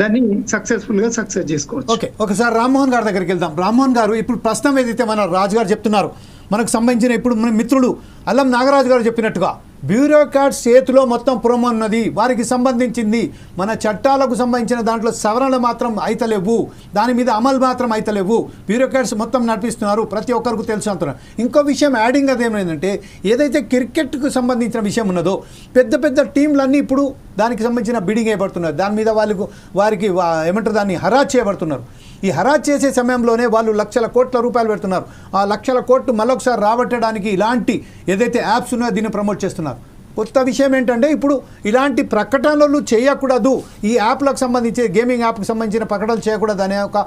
దాన్ని సక్సెస్ఫుల్గా సక్సెస్ చేసుకోవచ్చు. ఓకే ఒకసారి రామ్మోహన్ గారి దగ్గరికి వెళ్దాం. రామ్మోహన్ గారు ఇప్పుడు ప్రస్తుతం ఏదైతే మన రాజు గారు చెప్తున్నారు మనకు సంబంధించిన ఇప్పుడు మన మిత్రుడు అల్లం నాగరాజు గారు చెప్పినట్టుగా బ్యూరోక్రాట్స్ చేతిలో మొత్తం ప్రోమో ఉన్నది. వారికి సంబంధించింది. మన చట్టాలకు సంబంధించిన దాంట్లో సవరణలు మాత్రం అయితలేవు. దాని మీద అమలు మాత్రం అయితలేవు. బ్యూరోక్రాట్స్ మొత్తం నడిపిస్తున్నారు. ప్రతి ఒక్కరికి తెలుసు అంటున్నారు. ఇంకో విషయం యాడింగ్ అదేమైందంటే ఏదైతే క్రికెట్కు సంబంధించిన విషయం ఉన్నదో పెద్ద పెద్ద టీంలన్నీ ఇప్పుడు దానికి సంబంధించిన బిడింగ్ చేయబడుతున్నారు దాని మీద వాళ్ళకు వారికి ఏమంటారు దాన్ని హరాజ్ చేయబడుతున్నారు. ఈ హరాజ్ చేసే సమయంలోనే వాళ్ళు లక్షల కోట్ల రూపాయలు పెడుతున్నారు. ఆ లక్షల కోట్లు మళ్ళొకసారి రాబట్టడానికి ఇలాంటి ఏదైతే యాప్స్ ఉన్నాయో దీన్ని ప్రమోట్ చేస్తున్నారు. కొత్త విషయం ఏంటంటే ఇప్పుడు ఇలాంటి ప్రకటనలు చేయకూడదు. ఈ యాప్లకు సంబంధించి గేమింగ్ యాప్కి సంబంధించిన ప్రకటనలు చేయకూడదు అనే ఒక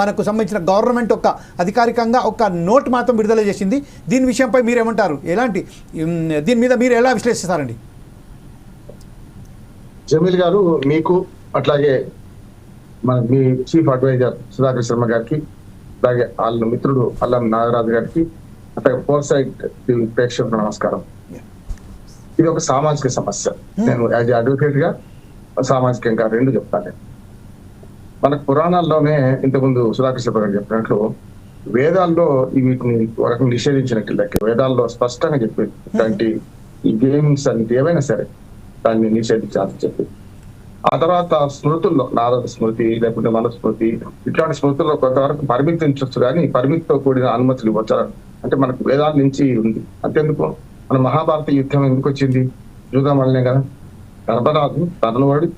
మనకు సంబంధించిన గవర్నమెంట్ ఒక అధికారికంగా ఒక నోట్ మాత్రం విడుదల చేసింది. దీని విషయంపై మీరేమంటారు? ఎలాంటి దీని మీద మీరు ఎలా విశ్లేషిస్తారండి? జమీల్ గారు మీకు అట్లాగే మన మీ చీఫ్ అడ్వైజర్ సుధాకర్ శర్మ గారికి అలాగే వాళ్ళ మిత్రుడు అల్లం నాగరాజు గారికి అట్లాగే ఫోర్ సైడ్ ప్రేక్షకులకు నమస్కారం. ఇది ఒక సామాజిక సమస్య. నేను యాజ్ అడ్వకేట్గా సామాజికంగా రెండు చెప్తాను. మనకు పురాణాల్లోనే ఇంతకుముందు సుధాకర్ శర్మ గారు చెప్పినట్లు వేదాల్లో వీటిని ఒక రకంగా నిషేధించినట్టు లెక్క. వేదాల్లో స్పష్టంగా చెప్పేది. ఇలాంటి ఈ గేమ్స్ అంటే ఏవైనా సరే దాన్ని నిషేధించాలని చెప్పి ఆ తర్వాత స్మృతుల్లో నారద స్మృతి లేకుంటే మనుస్మృతి ఇట్లాంటి స్మృతుల్లో కొంతవరకు పరిమితించవచ్చు కానీ పరిమితితో కూడిన అనుమతులు ఇవ్వచ్చు? అంటే మనకు వేదాల నుంచి ఉంది. అంతేందుకు? మన మహాభారత యుద్ధం ఎందుకు వచ్చింది? చూద్దాం వల్లనే కదా గర్భరాజు తనను ఓడి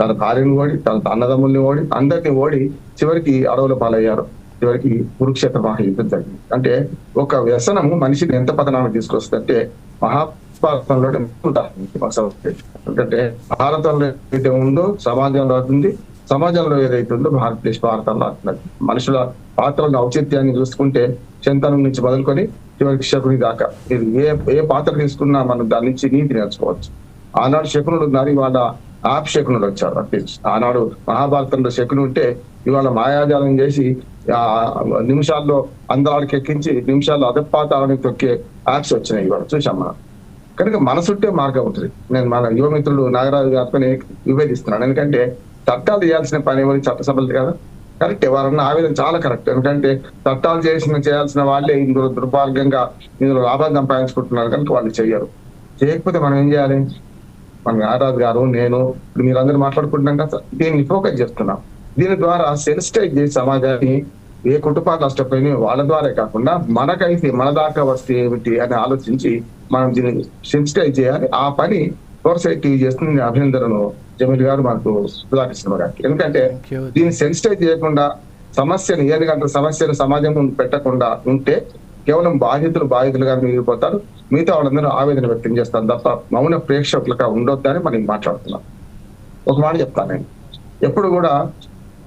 తన భార్యను ఓడి తన అన్నదమ్ముల్ని ఓడి అందరినీ ఓడి చివరికి అడవుల పాలయ్యారు. చివరికి కురుక్షేత్ర మహాయుద్ధం జరిగింది. అంటే ఒక వ్యసనము మనిషిని ఎంత పతనాన్ని మహా అంటే ఉంటారు ఎందుకంటే భారతంలో ఏదైతే ఉందో సమాజంలో అవుతుంది సమాజంలో ఏదైతే ఉందో భారతదేశ భారతంలో అవుతున్నది మనుషుల పాత్రల ఔచిత్యాన్ని చూసుకుంటే చింతనం నుంచి మొదలుకొని చివరికి శకుని దాకా. మీరు ఏ ఏ పాత్ర తీసుకున్నా మనం దాని నుంచి నీతి నేర్చుకోవచ్చు. ఆనాడు శకునుడు ఉన్నారు ఇవాళ ఆప్ శకునుడు వచ్చారు. ఆనాడు మహాభారతంలో శకుని ఉంటే ఇవాళ మాయాజాలం చేసి ఆ నిమిషాల్లో అందరాడికి ఎక్కించి నిమిషాల్లో అదపాతాలని తొక్కే యాప్స్ వచ్చినాయి ఇవాళ. చూసాం మనం. కనుక మనసుంటే మార్గం అవుతుంది. నేను మన యువమిత్రులు నాగరాజు గారితో విభేదిస్తున్నాను. ఎందుకంటే చట్టాలు చేయాల్సిన పని ఏమని చట్టసభలు కదా? కరెక్ట్ ఎవరన్నా ఆవేదన చాలా కరెక్ట్. ఎందుకంటే చట్టాలు చేసిన చేయాల్సిన వాళ్ళే ఇందులో దుర్భాగ్యంగా ఇందులో లాభం సంపాదించుకుంటున్నారు కనుక వాళ్ళు చెయ్యరు. చేయకపోతే మనం ఏం చేయాలి? మన నాగరాజు గారు నేను ఇప్పుడు మీరందరూ మాట్లాడుకుంటున్నాం కదా దీన్ని ఫోకస్ చేస్తున్నాం. దీని ద్వారా సెన్సిటైజ్ చేసి సమాజాన్ని ఏ కుటుంబాలు నష్టపోయినాయో వాళ్ళ ద్వారా కాకుండా మనకైతే మన దాకా వస్తే ఏమిటి అని ఆలోచించి మనం దీన్ని సెన్సిటైజ్ చేయాలి. ఆ పని సొసైటీ చేస్తుంది నేను అభినందనను జమీల్ గారు మనకు గారికి ఎందుకంటే. దీన్ని సెన్సిటైజ్ చేయకుండా సమస్యను ఏది గంటల సమస్యను సమాజం పెట్టకుండా ఉంటే కేవలం బాధితులు బాధితులుగా మిగిలిపోతారు. మిగతా వాళ్ళందరూ ఆవేదన వ్యక్తం చేస్తారు తప్ప మౌన ప్రేక్షకులుగా ఉండొద్దని మనం మాట్లాడుతున్నాం. ఒక మాట చెప్తాను నేను. ఎప్పుడు కూడా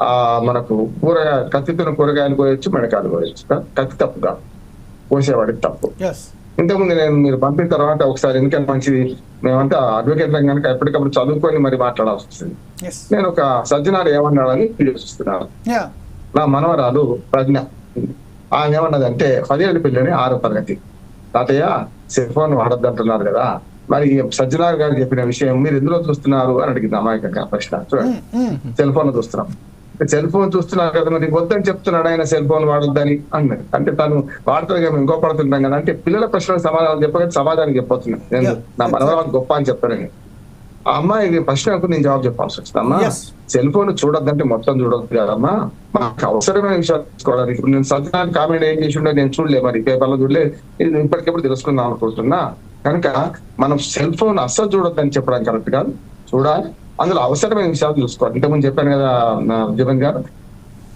ఆ మనకు కూరగాయ కత్తితో కూరగాయలు కోయొచ్చు మెడకాయలు కోయొచ్చు. కత్తి తప్పు కాదు కోసేవాడికి తప్పు. ఇంతకుముందు నేను మీరు పంపిన తర్వాత ఒకసారి ఎందుకంటే మంచిది? మేమంతా అడ్వకేట్ కనుక ఎప్పటికప్పుడు చదువుకొని మరి మాట్లాడాల్సి వస్తుంది. నేను ఒక సజ్జనాలు ఏమన్నాడని చూస్తున్నాను నా మనవరాలు ప్రజ్ఞ. ఆమె ఏమన్నదంటే పదిహేడు పిల్లని ఆరో తరగతి. తాతయ్య సెల్ ఫోన్ వాడద్దంటున్నారు కదా. మరి సజ్జనార్ గారు చెప్పిన విషయం మీరు ఎందులో చూస్తున్నారు అని అడిగింది అమాయకంగా ప్రశ్న. చూడండి. సెల్ ఫోన్ చూస్తున్నాం. సెల్ ఫోన్ చూస్తున్నారు కదా మరి వద్దని చెప్తున్నాడు ఆయన సెల్ ఫోన్ వాడొద్దని అన్నది అంటే తను వాడుతుంది కదా మేము గొప్పడుతుంటాం కదా అంటే పిల్లల ప్రశ్నలకు సమాధానం చెప్పగా సమాధానం చెప్పొస్తున్నాను నేను నా మనవరాలు గొప్ప అని చెప్తానని ఆ అమ్మాయి ప్రశ్నకు నేను జవాబు చెప్పాల్సి వచ్చింది అమ్మా. సెల్ ఫోన్ చూడొద్దంటే మొత్తం చూడొద్దు కదమ్మా మాకు అవసరమైన విషయాలు తెలుసుకోవడానికి. ఇప్పుడు నేను సత్యనారాయణ కామెంట్ ఏం చేసి ఉండే నేను చూడలే మరి పేపర్లో చూడలే. ఇప్పటికెప్పుడు తెలుసుకుందాం అనుకుంటున్నా. కనుక మనం సెల్ ఫోన్ అస్సలు చూడొద్దని చెప్పడం కరెక్ట్ కాదు. చూడాలి. అందులో అవసరమైన విషయాలు చూసుకోవాలి. ఇంతకుముందు చెప్పాను కదా జగన్ గారు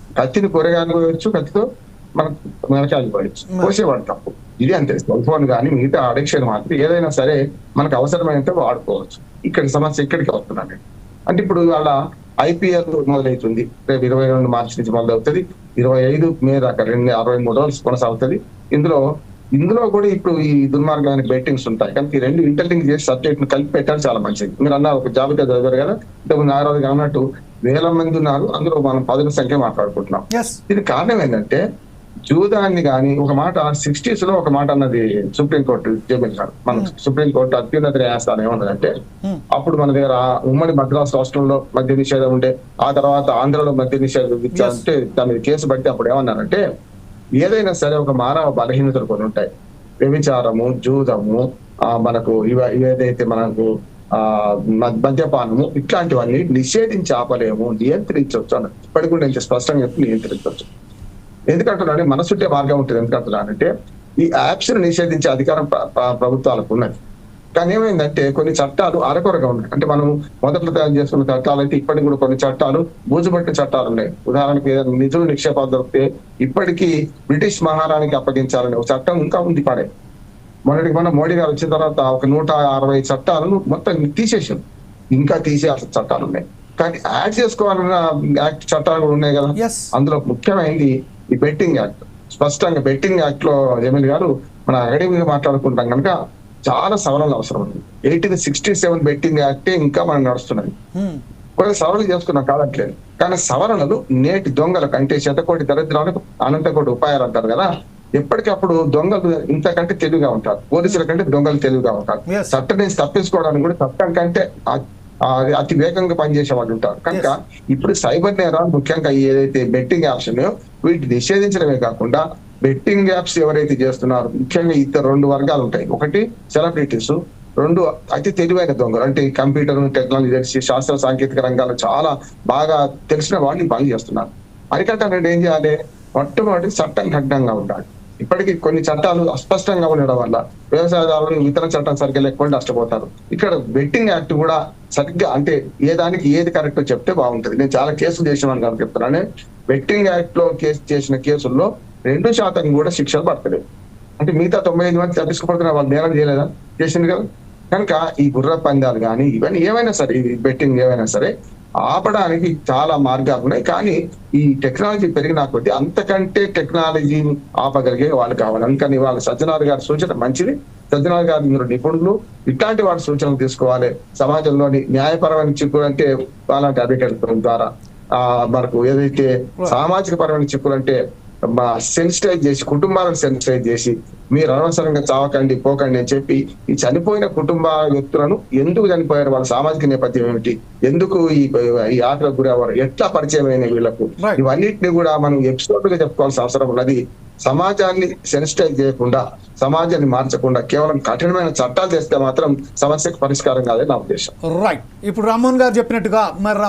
కత్తిని కూరగాయలు కోయొచ్చు కత్తితో మనం మిరకాయలు కోయొచ్చు. కోసేవాడు తప్పు. ఇది అంతే. సెల్ ఫోన్ కానీ మిగతా అడిక్షన్ మాత్రం ఏదైనా సరే మనకు అవసరమైనంత వాడుకోవచ్చు. ఇక్కడ సమస్య ఇక్కడికి వస్తున్నాను నేను. అంటే ఇప్పుడు ఇవాళ ఐపీఎల్ మొదలవుతుంది. రేపు ఇరవై రెండు మార్చి నుంచి మొదలవుతుంది. ఇరవై ఐదు మే దాకా రెండు అరవై మూడు రోజులు కొనసాగుతుంది. ఇందులో ఇందులో కూడా ఇప్పుడు ఈ దుర్మార్గమైన బెట్టింగ్స్ ఉంటాయి. కానీ ఈ రెండు ఇంటర్లింక్ చేసి సబ్జెక్ట్ను కలిపి పెట్టడం చాలా మంచిది. మీరు అన్నారు ఒక జాబితా చదివారు కదా? ఇంతకుముందు నారాజు అన్నట్టు వేల మంది ఉన్నారు. అందులో మనం పదుల సంఖ్య మాట్లాడుకుంటున్నాం. దీనికి కారణం ఏంటంటే జూదాన్ని కానీ ఒక మాట సిక్స్టీస్లో ఒక మాట అన్నది సుప్రీంకోర్టు గారు మన సుప్రీంకోర్టు అత్యున్నత న్యాయస్థానం ఏమన్నదంటే Hmm. అప్పుడు మన దగ్గర ఉమ్మడి మద్రాసు రాష్ట్రంలో మద్య నిషేధం ఉండే ఆ తర్వాత ఆంధ్రలో మద్య నిషేధం విధించాలంటే దాని కేసు బట్టి అప్పుడు ఏమన్నారంటే ఏదైనా సరే ఒక మానవ బలహీనతలు కొన్ని ఉంటాయి. వ్యభిచారము జూదము ఆ మనకు ఇవ ఏదైతే మనకు ఆ మద్యపానము ఇట్లాంటివన్నీ నిషేధించి ఆపలేము నియంత్రించవచ్చు అని ఇప్పటికి కూడా నేను స్పష్టంగా చెప్పి నియంత్రించవచ్చు. ఎందుకంటున్నాను మనసుంటే మార్గం ఉంటుంది. ఎందుకంటున్నానంటే ఈ యాప్స్ని నిషేధించే అధికారం ప్రభుత్వాలకు ఉన్నది. కానీ ఏమైందంటే కొన్ని చట్టాలు అరకొరగా ఉన్నాయి. అంటే మనం మొదట్లో తయారు చేసుకున్న చట్టాలు అయితే ఇప్పటికి కూడా కొన్ని చట్టాలు బూజుపట్టిన చట్టాలు ఉన్నాయి. ఉదాహరణకు ఏదైనా నిధులు నిక్షేపాలు దొరికితే ఇప్పటికీ బ్రిటిష్ మహారాణికి అప్పగించాలని ఒక చట్టం ఇంకా ఉంది పడే. మొన్నటికి మొన్న మోడీ గారు వచ్చిన తర్వాత ఒక నూట అరవై చట్టాలను మొత్తం తీసేసాం ఇంకా తీసేయాల్సిన చట్టాలు ఉన్నాయి. కానీ యాడ్ చేసుకోవాలన్న యాక్ట్ చట్టాలు కూడా ఉన్నాయి కదా. అందులో ముఖ్యమైనది ఈ బెట్టింగ్ యాక్ట్. స్పష్టంగా బెట్టింగ్ యాక్ట్లో జమీల్ గారు మన అకాడమీగా మాట్లాడుకుంటాం కనుక చాలా సవరణలు అవసరం ఉంది ఎయిటీన్ సిక్స్టీ సెవెన్ బెట్టింగ్ యాక్టే ఇంకా మనం నడుస్తున్నది. Hmm. కొన్ని సవరణలు చేసుకున్నాం కాదట్లేదు కానీ సవరణలు నేటి దొంగలకు అంటే శతకోటి దరిద్రాలకు అనంతకోటి ఉపాయాలు అంటారు కదా. ఎప్పటికప్పుడు దొంగలు ఇంతకంటే తెలివిగా ఉంటారు. పోలీసుల కంటే దొంగలు తెలివిగా ఉంటారు. చట్టం నుంచి తప్పించుకోవడానికి కూడా చట్టం కంటే అతి వేగంగా పనిచేసే వాళ్ళు ఉంటారు. కనుక ఇప్పుడు సైబర్ నేరాలు ముఖ్యంగా ఏదైతే బెట్టింగ్ యాప్స్ ఉన్నాయో వీటిని నిషేధించడమే కాకుండా బెట్టింగ్ యాప్స్ ఎవరైతే చేస్తున్నారో ముఖ్యంగా ఇద్దరు రెండు వర్గాలు ఉంటాయి. ఒకటి సెలబ్రిటీస్ రెండు అతి తెలివైన దొంగలు. అంటే కంప్యూటర్ టెక్నాలజీ తెలిసి శాస్త్ర సాంకేతిక రంగాలు చాలా బాగా తెలిసిన వాళ్ళు పని చేస్తున్నారు. అరికట్టాలంటే ఏం చేయాలి? మొట్టమొదటి చట్టం కఠినంగా ఉండాలి. ఇప్పటికీ కొన్ని చట్టాలు అస్పష్టంగా ఉండడం వల్ల వ్యవసాయదారులు ఇతర చట్టం సరిగ్గా లేకుండా నష్టపోతారు. ఇక్కడ బెట్టింగ్ యాక్ట్ కూడా సరిగ్గా అంటే ఏ దానికి ఏది కరెక్ట్ చెప్తే బాగుంటుంది. నేను చాలా కేసులు చేసిన కనుక చెప్తున్నాను. బెట్టింగ్ యాక్ట్లో కేసు చేసిన కేసుల్లో రెండు శాతం కూడా శిక్షలు పడతలేదు. అంటే మిగతా తొంభై ఐదు మంది తప్పించుకోబడుతున్న వాళ్ళు నేరం చేయలేదా? చేసింది కదా. కనుక ఈ గుర్ర పందాలు కానీ ఇవన్నీ ఏమైనా సరే ఇది బెట్టింగ్ ఏమైనా సరే ఆపడానికి చాలా మార్గాలు ఉన్నాయి. కానీ ఈ టెక్నాలజీ పెరిగిన కొద్దీ అంతకంటే టెక్నాలజీ ఆపగలిగే వాళ్ళు కావాలి. అందుకని వాళ్ళ సజ్జనార్ గారి సూచన మంచిది. సజ్జనార్ గారు మీరు నిపుణులు ఇట్లాంటి వాటి సూచనలు తీసుకోవాలి. సమాజంలోని న్యాయపరమైన చిక్కులు అంటే అలాంటి అధికారుల ద్వారా ఆ మనకు ఏదైతే సామాజిక పరమైన చిక్కులు అంటే సెన్సిటైజ్ చేసి కుటుంబాలను సెన్సిటైజ్ చేసి మీరు అనవసరంగా చావకండి పోకండి అని చెప్పి ఈ చనిపోయిన కుటుంబ వ్యక్తులను ఎందుకు చనిపోయారు? వాళ్ళ సామాజిక నేపథ్యం ఏమిటి? ఎందుకు ఈ ఈ ఆటలకు గురయ్యారు ఎట్లా పరిచయం అయిన వీళ్ళకు. ఇవన్నిటిని కూడా మనం ఎపిసోడ్గా చెప్పుకోవాల్సిన అవసరం ఉన్నది. సమాజాన్ని సెన్సిటైజ్ చేయకుండా సమాజాన్ని మార్చకుండా కేవలం కఠినమైన చట్టాలు చేస్తే మాత్రం సమస్యకు పరిష్కారం కాదని నా ఉద్దేశం. రైట్ ఇప్పుడు రామ్మోహన్ గారు చెప్పినట్టుగా మరి